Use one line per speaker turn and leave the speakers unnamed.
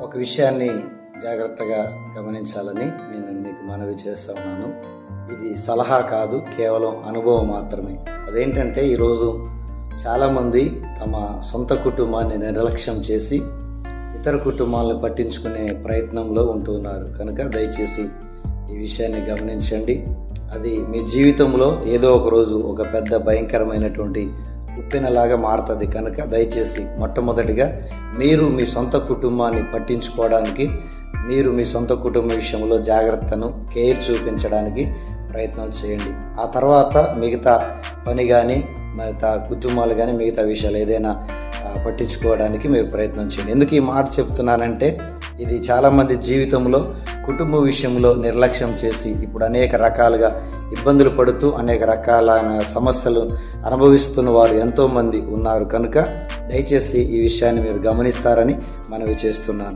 ఒక విషయాన్ని జాగ్రత్తగా గమనించాలని నేను మీకు మనవి చేస్తా ఉన్నాను. ఇది సలహా కాదు కేవలం అనుభవం మాత్రమే. అదేంటంటే ఈరోజు చాలామంది తమ సొంత కుటుంబాన్ని నిర్లక్ష్యం చేసి ఇతర కుటుంబాలను పట్టించుకునే ప్రయత్నంలో ఉంటున్నారు. కనుక దయచేసి ఈ విషయాన్ని గమనించండి. అది మీ జీవితంలో ఏదో ఒక రోజు ఒక పెద్ద భయంకరమైనటువంటి ఉప్పెనలాగా మారుతుంది. కనుక దయచేసి మొట్టమొదటిగా మీరు మీ సొంత కుటుంబాన్ని పట్టించుకోవడానికి మీరు మీ సొంత కుటుంబ విషయంలో జాగ్రత్తను కేర్ చూపించడానికి ప్రయత్నాలు చేయండి. ఆ తర్వాత మిగతా పని కానీ మిగతా కుటుంబాలు కానీ మిగతా విషయాలు ఏదైనా పట్టించుకోవడానికి మీరు ప్రయత్నం చేయండి. ఎందుకు ఈ మాట చెప్తున్నానంటే ఇది చాలామంది జీవితంలో కుటుంబ విషయంలో నిర్లక్ష్యం చేసి ఇప్పుడు అనేక రకాలుగా ఇబ్బందులు పడుతూ అనేక రకాలైన సమస్యలు అనుభవిస్తున్న వారు ఎంతోమంది ఉన్నారు. కనుక దయచేసి ఈ విషయాన్ని మీరు గమనిస్తారని మనవి చేస్తున్నాను.